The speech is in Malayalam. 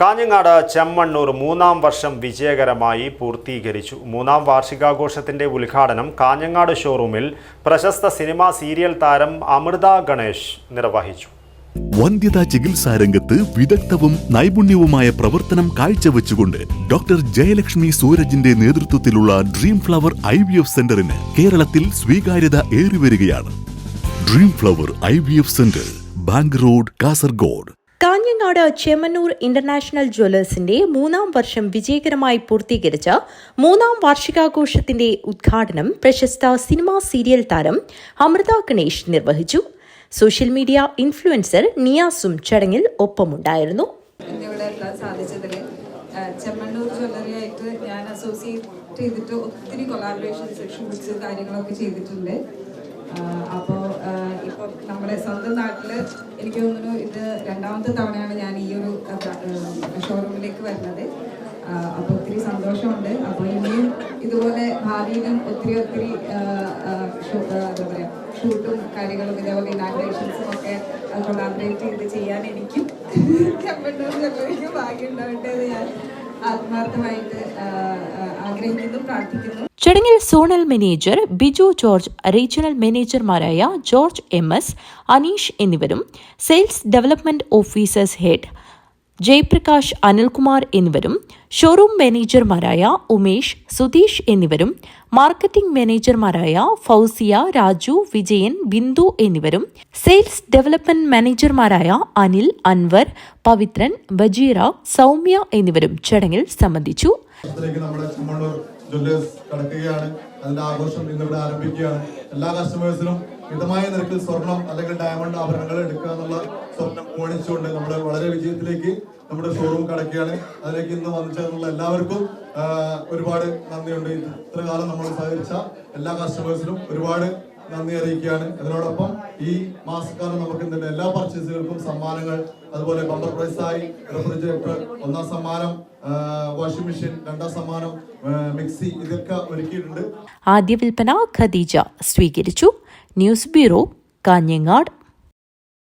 കാഞ്ഞങ്ങാട് ചെമ്മണ്ണൂർ മൂന്നാം വർഷം വിജയകരമായി പൂർത്തീകരിച്ചു. മൂന്നാം വാർഷികാഘോഷത്തിന്റെ ഉദ്ഘാടനം കാഞ്ഞങ്ങാട് ഷോറൂമിൽ പ്രശസ്ത സിനിമാ സീരിയൽ താരം അമൃത ഗണേഷ് നിർവഹിച്ചു. വന്ധ്യതാ ചികിത്സാ രംഗത്ത് വിദഗ്ധവും നൈപുണ്യവുമായ പ്രവർത്തനം കാഴ്ചവെച്ചുകൊണ്ട് ഡോക്ടർ ജയലക്ഷ്മി സൂരജിന്റെ നേതൃത്വത്തിലുള്ള dream flower I V F സെന്ററിന് കേരളത്തിൽ സ്വീകാര്യത ഏറിവരികയാണ്. Dream flower I V F centre bank road Kasaragod. Kanhangad Chemmanur international ജ്വല്ലേഴ്സിന്റെ മൂന്നാം വർഷം വിജയകരമായി പൂർത്തീകരിച്ച മൂന്നാം വാർഷികാഘോഷത്തിന്റെ ഉദ്ഘാടനം പ്രശസ്ത സിനിമാ സീരിയൽ താരം അമൃത ഗണേഷ് നിർവഹിച്ചു. സോഷ്യൽ മീഡിയ ഇൻഫ്ലുവൻസർ നിയാസും ചടങ്ങിൽ ഒപ്പമുണ്ടായിരുന്നു. ചെമ്മണ്ണൂർ ജ്വല്ലറിയായിട്ട് ഞാൻ അസോസിയേറ്റ് ചെയ്തിട്ട് ഒത്തിരി കൊളാബറേഷൻസ് ഷൂട്ട്സ് കാര്യങ്ങളൊക്കെ ചെയ്തിട്ടുണ്ട്. അപ്പോൾ നമ്മുടെ സ്വന്തം നാട്ടിൽ എനിക്ക് തോന്നുന്നു ഇത് രണ്ടാമത്തെ തവണയാണ് ഞാൻ ഈ ഒരു ഷോറൂമിലേക്ക് വരുന്നത്. അപ്പോൾ ഒത്തിരി സന്തോഷമുണ്ട്. അപ്പോൾ ഇനിയും ഇതുപോലെ ഭാവിയിലും ഒത്തിരി ഒത്തിരി എന്താ പറയുക ഷൂട്ടും കാര്യങ്ങളും ഇതേപോലെ ഇനാഗ്രേഷൻസും ഒക്കെ കൊളാബറേറ്റ് ചെയ്ത് ചെയ്യാൻ എനിക്കും ചെമ്മണിക്ക് ഭാഗ്യം ഉണ്ടാവട്ടെ എന്ന് ഞാൻ ആത്മാർത്ഥമായിട്ട് ആഗ്രഹിക്കുന്നു പ്രാർത്ഥിക്കുന്നു. ചടങ്ങിൽ zonal manager Biju George regional മാനേജർമാരായ George M S Aneesh എന്നിവരും sales development officers head Jayaprakash Anilkumar എന്നിവരും ഷോറൂം മാനേജർമാരായ ഉമേഷ് സുധീഷ് എന്നിവരും മാർക്കറ്റിംഗ് മാനേജർമാരായ ഫൗസിയ രാജു വിജയൻ ബിന്ദു എന്നിവരും സെയിൽസ് ഡെവലപ്മെന്റ് മാനേജർമാരായ അനിൽ അൻവർ പവിത്രൻ ബജീറ സൗമ്യ എന്നിവരും ചടങ്ങിൽ സംബന്ധിച്ചു. ജ്വല്ലേഴ്സ് കടക്കുകയാണ്. അതിന്റെ ആഘോഷം ഇന്നിവിടെ ആരംഭിക്കുകയാണ്. എല്ലാ കസ്റ്റമേഴ്സിനും മിതമായ നിരക്കിൽ സ്വർണം അല്ലെങ്കിൽ ഡയമണ്ട് ആഭരണങ്ങൾ എടുക്കുക എന്നുള്ള സ്വപ്നം ഓണിച്ചുകൊണ്ട് നമ്മൾ വളരെ വിജയത്തിലേക്ക് നമ്മുടെ ഷോറൂം കടക്കുകയാണ്. അതിലേക്ക് ഇന്ന് വന്നു ചേർന്നുള്ള എല്ലാവർക്കും ഒരുപാട് നന്ദിയുണ്ട്. ഇത്ര കാലം നമ്മൾ സഹകരിച്ച എല്ലാ കസ്റ്റമേഴ്സിനും ഒരുപാട് നന്ദി അറിയിക്കുകയാണ്. അതിനോടൊപ്പം ഈ മാസക്കാലം നമുക്ക് തന്നെ എല്ലാ പർച്ചേസുകൾക്കും സമ്മാനങ്ങൾ അതുപോലെ ബമ്പർ പ്രൈസായി റെഫ്രിജറേറ്റർ ഒന്നാം സമ്മാനം വാഷിംഗ് മെഷീൻ രണ്ടാം സമ്മാനം മിക്സി ഇതൊക്കെ ഒരുക്കിയിട്ടുണ്ട്. ആദ്യ വിൽപ്പന ഖദീജ. സ്വീകരിച്ചു. News bureau Kanhangad.